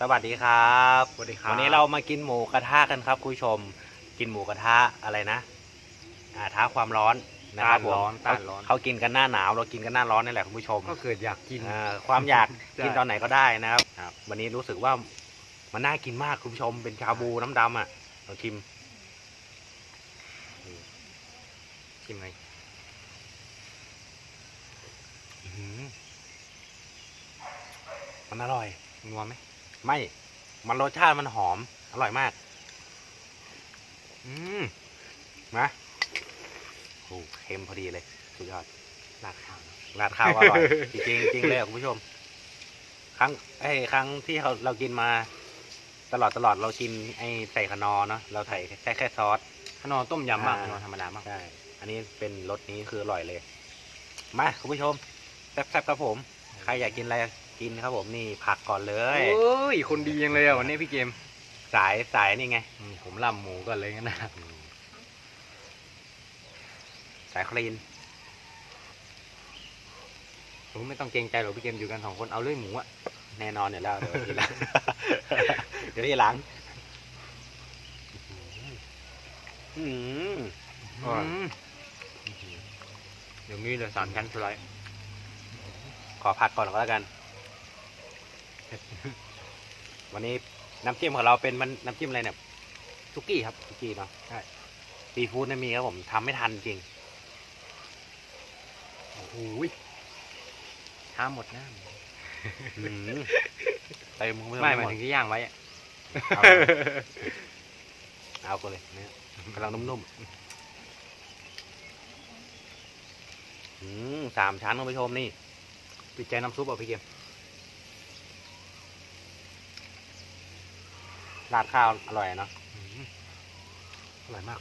สวัสดีครับสวัสดีครับวันนี้เรามากินหมูกระทะกันครับคุณผู้ชม กินหมูกระทะอะไรนะอ่าท้าความร้อนนะครับผมต้านร้อนต้านร้อน เขากินกันหน้าหนาวเรากินกันหน้าร้อนนี่แหละคุณผู้ชมก็เกิดอยากกิน อ่าความอยากใช่ กินตอนไหนก็ได้นะครับ ครับ วันนี้รู้สึกว่ามันน่ากินมากคุณผู้ชม เป็นชาบูน้ำดำอะเราชิมชิมไงอื้อหือมันอร่อยนัวไหม ไม่ มันรสชาติมันหอม อร่อยมาก อืมนะโอ้เค็มพอดีเลย สุดยอดราดข้าวนะราดข้าวก็อร่อย จริงๆจริงเลยอะคุณผู้ชม ครั้งไอ้ครั้งที่เราเรากินมา ตลอดตลอดเราชิมไอ้ใส่ขนอเนาะเราใส่แค่แค่ซอสขนมต้มยำมากอ่าขนมธรรมดามากใช่อันนี้เป็นรสนี้คืออร่อยเลย มาคุณผู้ชมแซ่บๆครับผม ใครอยากกินอะไร กินครับผมนี่ผักก่อนเลยโอ้ยคนดียังเลยอะวันนี้พี่เกม สายสายนี่ไงอืมผมล่ำหมูก่อนเลยงั้นนะสายคลีนผมไม่ต้องเกรงใจหรอกพี่เกมอยู่กันสองคนเอาเลยหมูอะแน่นอนอยู่แล้วเดี๋ยวทีหลัง เดี๋ยวทีหลังอืมอืมเดี๋ยวนี้เลยสามชั้นสไลด์ขอผักก่อนก็แล้วกัน วันนี้น้ำจิ้มของเราเป็นมันน้ำจิ้มอะไรเนี่ยซุกี้ครับซุกี้เนาะใช่ซีฟู้ดเนี่ยมีครับผมทำไม่ทันจริงโอ้โหยช้าหมดหน้าอืมเต็มคุณผู้ชไม่หมายหดถึงที่ย่างไว้อะเอาเอากันเลยเนี่ยกำลังนุ่มๆอืมสามชั้นคุณผู้ชมนี่ติดใจน้ำซุปอะพี่เกม ราดข้าวอร่อยเนาะอืมอร่อยมาก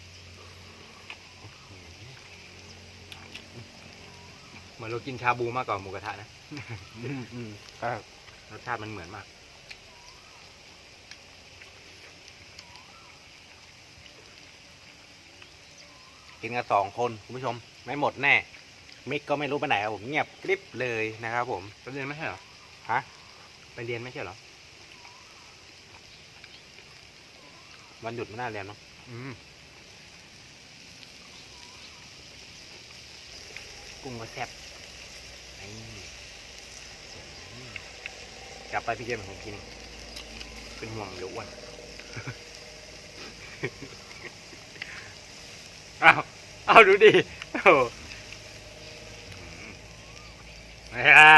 เหมือนเรากินชาบูมากกว่าหมูกระทะนะอืมอืมก็รสชาติมันเหมือนมาก กินกันสองคนคุณผู้ชม ไม่หมดแน่ มิกก็ไม่รู้ไปไหนครับผมเงียบกริบเลยนะครับผมไปเรียนไม่ใช่เหรอ ฮะ ไปเรียนไม่ใช่เหรอ วันหยุดไม่น่าเรียนเนาะอืมกุ้งก็แซ่บนี่อืมกลับไปพี่เกมผมกินเป็นห่วงเดี๋ยวอ้วนเอาเอาดูดิโอ้โหอ่า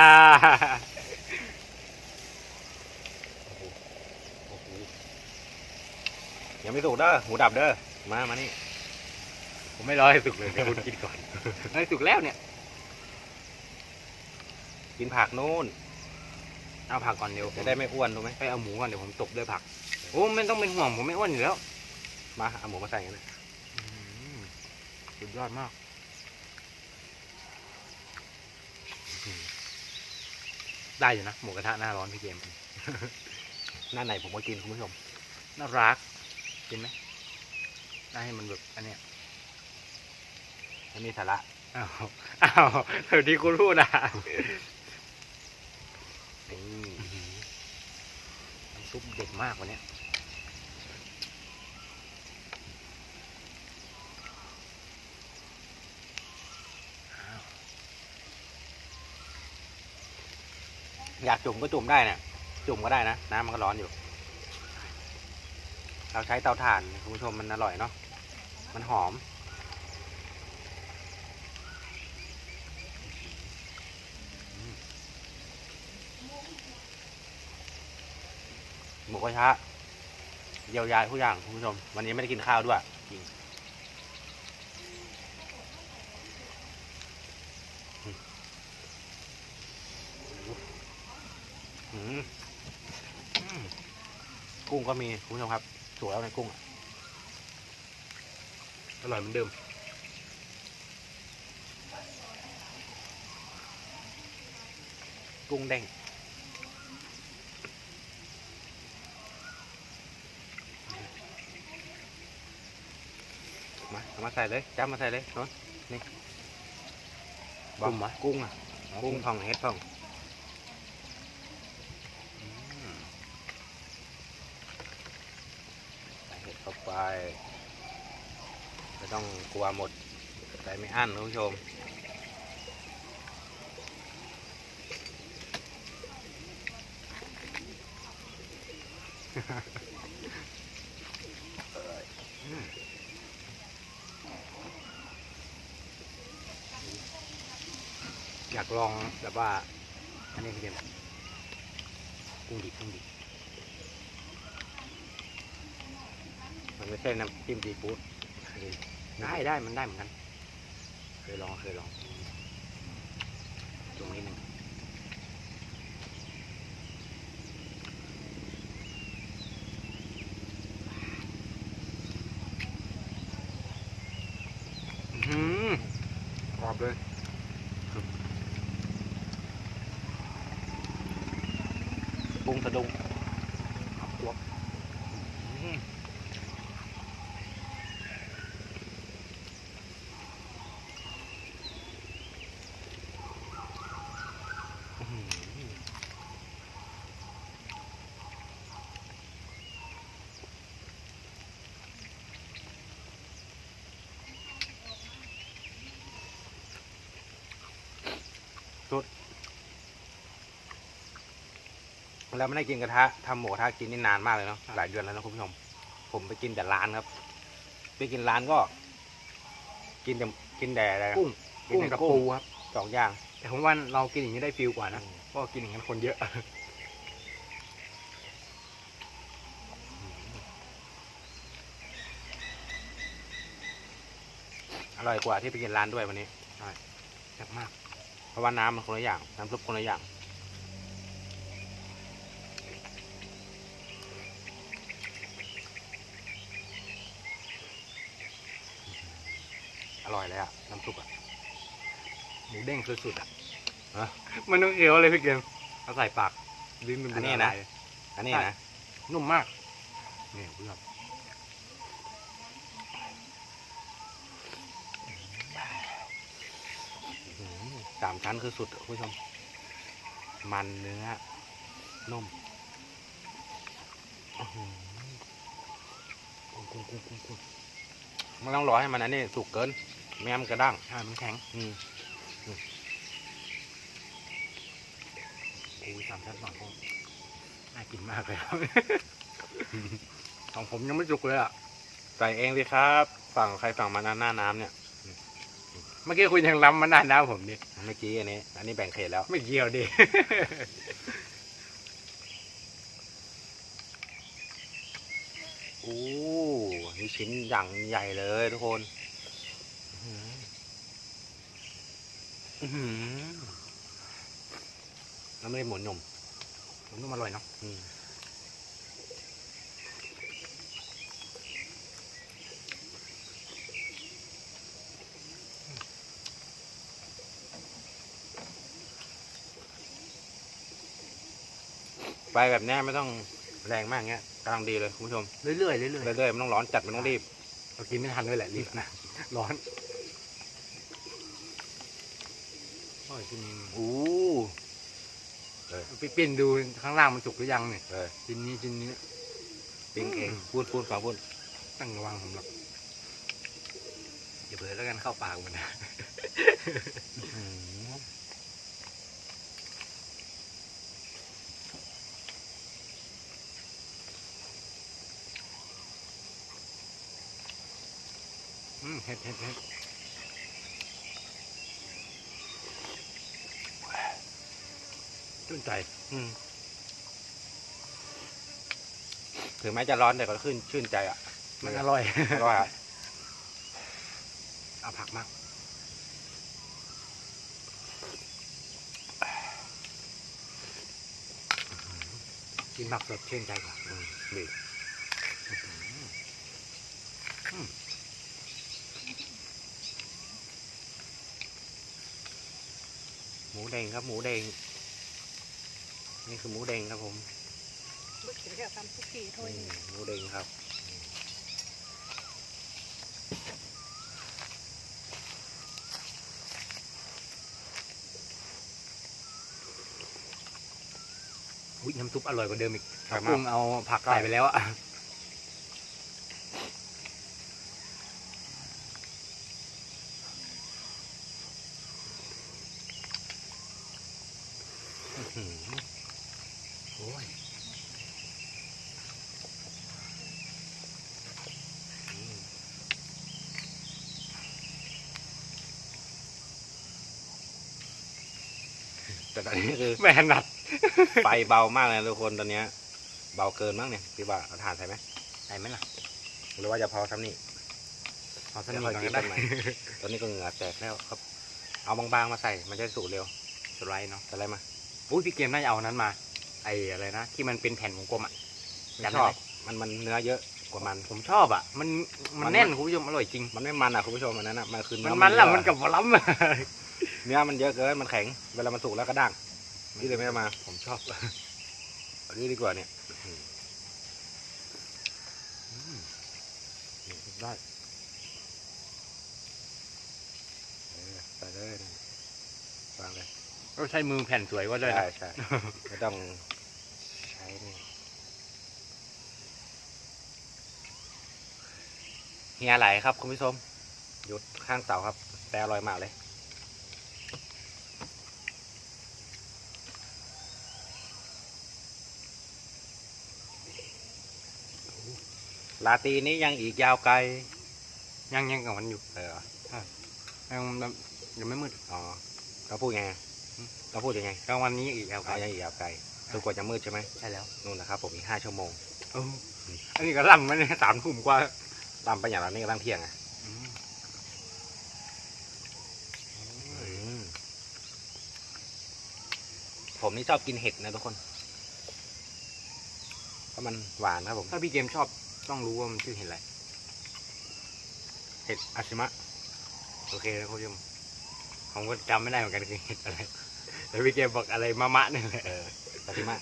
โอ้โห ยังไม่สุกเด้อหูดับเด้อมามานี่ผมไม่รอให้สุกเลยเดี๋ยวคุณกินก่อนให้สุกแล้วเนี่ย กินผักนู่นเอาผักก่อนเดี๋ยวจะได้ไม่อ้วนรู้ไหมไปเอาหมูก่อนเดี๋ยวผมตบด้วยผักโอ้ไม่ต้องเป็นห่วงผมไม่อ้วนอยู่แล้ว มาเอาหมูมาใส่กันนะสุดยอดมากได้อยู่นะหมูกระทะหน้าร้อนพี่เกมหน้าไหนผมก็กินคุณผู้ชมน่ารัก กินไหมได้ให้มันแบบอันเนี้ยมันมีสาระอ้าวอ้าวเดี๋ยวที่คุณพูดอะนี่น้ำซุปเด็ดมากวันเนี้ยอยากจุ่มก็จุ่มได้เนี่ยจุ่มก็ได้นะ น้ำมันก็ร้อนอยู่ เราใช้เตาถ่านคุณผู้ชมมันอร่อยเนาะมันหอม หมูกระทะเยียวยาทุกอย่างคุณผู้ชม วันนี้ไม่ได้กินข้าวด้วยจริงกุ้งก็มีคุณผู้ชมครับ สวยแล้วในกุ้งอะอร่อยเหมือนเดิมกุ้งเด้งมาเอามาใส่เลยจ้ามาใส่เลยโน้นนี่กุ้งเหรอกุ้งอะกุ้งทองเฮ็ดทอง อืม ไม่ต้องกลัวหมดใส่ไม่อั้นคุณผู้ชมอยากลองแบบว่า อันนี้พี่เจมส์กุ้งดิบกุ้งดิบ มัน ไม่ใช่น้ำจิ้มซีฟู้ดได้ได้มันได้เหมือนกัน เคยลองเคยลองตรงนี้หนึ่งอื้อหือกรอบเลยปรุงสะดุ้งกรอบอื้อ อื้อหือ แล้วไม่ได้กินกระทะทำหมูกระทะกินนี่นานมากเลยเนาะหลายเดือนแล้วนะคุณผู้ชม ผมไปกินแต่ร้านครับ ไปกินร้านก็ กินแต่กินแต่อะไรนะกุ้งกินกุ้งแต่กับกุ้งปูครับสองอย่าง แต่ผมว่าเรากินอย่างนี้ได้ฟิลกว่านะเพราะว่ากินอย่างนั้นคนเยอะ อร่อยกว่าที่ไปกินร้านด้วยวันนี้แซ่บมาก เพราะว่าน้ำมันคนละอย่าง น้ำซุปคนละอย่างอร่อยเลยอะน้ำซุปอะหมูเด้งสุดๆอะฮะมันต้องเอวเลยพี่เกมเอาใส่ปากลิ้นมันอันนี้นะ อันนี้นะ นุ่มมากนี่เพื่อน อื้อหือ สามชั้นคือสุดอะคุณผู้ชม มันเนื้อนุ่มอื้อหือกุ้งกุ้งกุ้งกุ้งกุ้งไม่ต้องรอให้มันอันนี้สุกเกินไม่งั้นมันกระด้างใช่มันแข็งอืมโอ้ยสามชั้นสองกุ้งน่ากินมากเลยครับของผมยังไม่สุกเลยอะใส่เองสิครับ ฝั่งใครฝั่งมันหน้าน้ำเนี่ย เมื่อกี้คุณยังล้ำมันนานนะผมดิเมื่อกี้อันนี้ อันนี้แบ่งเขตแล้ว ไม่เกี่ยวดิ โอ้นี่ชิ้นอย่างใหญ่เลยทุกคนอื้อหือแล้วไม่ได้หมุนหนุ่มผมนุ่มอร่อยเนาะ ฟแบบเนี้ยไม่ต้องแรงมากเงี้ยกำลังดีเลยคุณผู้ชมเรื่อยๆเรื่อยๆเรื่อยๆมันต้องร้อนจัดมันต้องรีบเรากินไม่ทันด้วยแหละรีบนะร้อนโอ้ยชิ้นนี้อู้ไปปิ้นดูข้างล่างมันสุกหรือยังเนี่ยเออชิ้นนี้ชิ้นนี้ปิ้งเองอืมพูดพูดฟังพูดตั้งระวังผมหรอกอย่าเผลอแล้วกันเข้าปากมันนะ อืม อืม เห็ดเห็ดเห็ดชื่นใจอืมถึงแม้จะร้อนแต่ก็ขึ้นชื่นใจอะ มันอร่อยอร่อยอะเอาผักมากกินผักสดชื่นใจกว่าดี หมู แดงครับ หมูแดง นี่คือหมูแดงครับผมลูกเขียนแค่ทำทุกทีถ้วยอืมหมูแดงครับอุ้ยน้ำซุปอร่อยกว่าเดิมอีกอร่อยมากกุ้งเอาผักใส่ไปแล้วอะ แต่ตอนนี้คือไม่ถนัด ไฟเบามากเลยนะทุกคนตอนเนี้ย เบาเกินมั้งเนี่ยพี่ว่าเอาถ่านใส่ไหมใส่ไหมล่ะหรือว่าจะพอทำนี่เอาสักนิดเดี๋ยวค่อยก่อนกิก็นได้กันใหม่ตอนนี้ก็เหงื่อแตกแล้วครับ เอาบางๆมาใส่มันจะสุกเร็วสไลด์เนาะอะไรมาอุ้ยพี่เกมน่าจะเอานั้นมา ไอ้อะไรนะที่มันเป็นแผ่นวงกลมอะไม่จำชได้อไหมบมันมันเนื้อเยอะกว่ามันผมชอบอะมันมันมันแน่นคุณผู้ชมอร่อยจริง มันไม่มันอะคุณผู้ชมอันนั้นอะมันคือมัเนื้นอมันล่ะเยอมันกับล้ำอะ เนื้อมันเยอะเกินมันแข็ง เวลามันสุกแล้วก็ด่างนี่เลยไม่เอามา ผมชอบเอานี้ดีกว่าเนี่ยอืมนี่ได้เออใส่เลยนะวางเลยก็ใช้มือแผ่นสวยก็ได้ใช่นะใช่ไม่ต้องใช้นี่เฮียไหลครับคุณผู้ชมหยุดข้างเสาครับ แต่อร่อยมากเลย ลาตรีนี้ยังอีกยาวไกล ยังยังกับมันอยู่เออยังยังไม่มืดอ๋อเราพูดไงเราพูดยังไงกลางวันนี้อีกแล้วเอายังอีกยาวไกลจนกว่าจะมืดใช่ไหมใช่แล้วนู่นนะครับผมอีกห้าชั่วโมงเอออันนี้ก็ล่ำมันเนี่ยสามทุ่มกว่าตามไปอย่างเรานี่กำลังเที่ยงอะผมนี่ชอบกินเห็ดนะทุกคนเพราะมันหวานครับผม ถ้าพี่เกมชอบ ต้องรู้ว่ามันชื่อเห็ดอะไร เห็ดอาชิมะ โอเคนะคุณผู้ชมผมก็จำไม่ได้เหมือนกันคือเห็ดอะไรแต่พี่เกมบอกอะไรมะมะนี่แหละเอออาชิมะ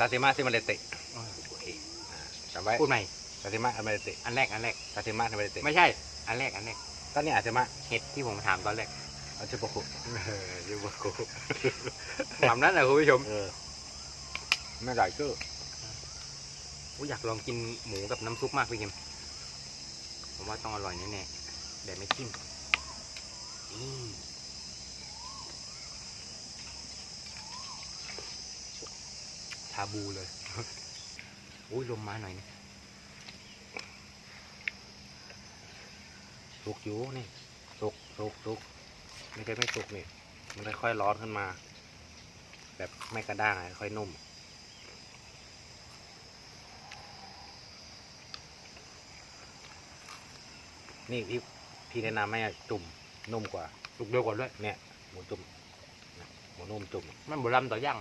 ตาติมะที่มันเดเตะโอเคอ่าจำไว้พูดใหม่ตาติมะทำไมเดเตะอันแรกอันแรกตาติมะทำไมเดเตะไม่ใช่ อันแรกอันแรกตอนนี้อาชิมะเห็ดที่ผมถามตอนแรก อาชิโปคุเออยูบกูถามนั้นแหละคุณผู้ชมเออไม่ได้ก็ผมอยากลองกินหมูกับน้ำซุปมากพี่เกมผมว่าต้องอร่อยแน่ๆแต่ไม่จิ้มอืมชาบูเลยอุ้ยลมมาหน่อยนะสุกอยู่นี่สุกสุกสุก ไม่ใช่ไม่สุกนี่ มันค่อยๆร้อนขึ้นมา แบบไม่กระด้างอะค่อยนุ่ม นี่พี่พี่แนะนำให้จุ่มนุ่มกว่า สุกเร็วกว่าด้วย เนี่ยหมูจุ่มเนี่ยหมูนุ่มจุ่มมันบุรำต่อย่าง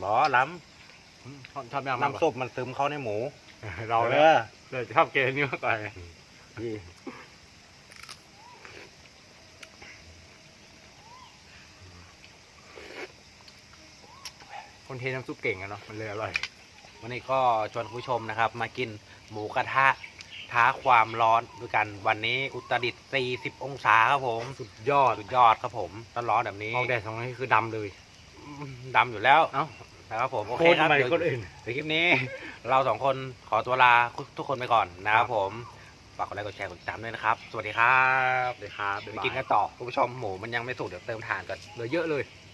หรอล้อืมชอบชอบย่างำมากกว่าน้ำซุปมันซึมเข้าในหมู เราอเนี่ยอเราชอบเกนนี้มากกว่าพี่ คนเทน้ำซุปเก่งอะเนาะมันเลยอร่อย วันนี้ก็ชวนคุณผู้ชมนะครับ มากินหมูกระทะท้าความร้อนด้วยกันวันนี้อุตรดิตถ์40 องศาครับผมสุดยอดสุดยอดครับผมร้อนๆแบบนี้ออกแดดสองนี้คือดำเลยดำอยู่แล้วเอ้านะครับผมโอโคเคตรครับทำไมเดี๋ยวคนอื่นเดี๋ยวคลิปนี้ เราสองคนขอตัวลาทุกคนไปก่อนนะครับผม ฝากกดไลค์กดแชร์กดติดตามด้วยนะครับ สวัสดีครับเลยครับเดี๋ยวไปกินกันต่อคุณผู้ชมหมูมันยังไม่สุกเดี๋ยวเติมถ่านก่อนเหลือเยอะเลยอ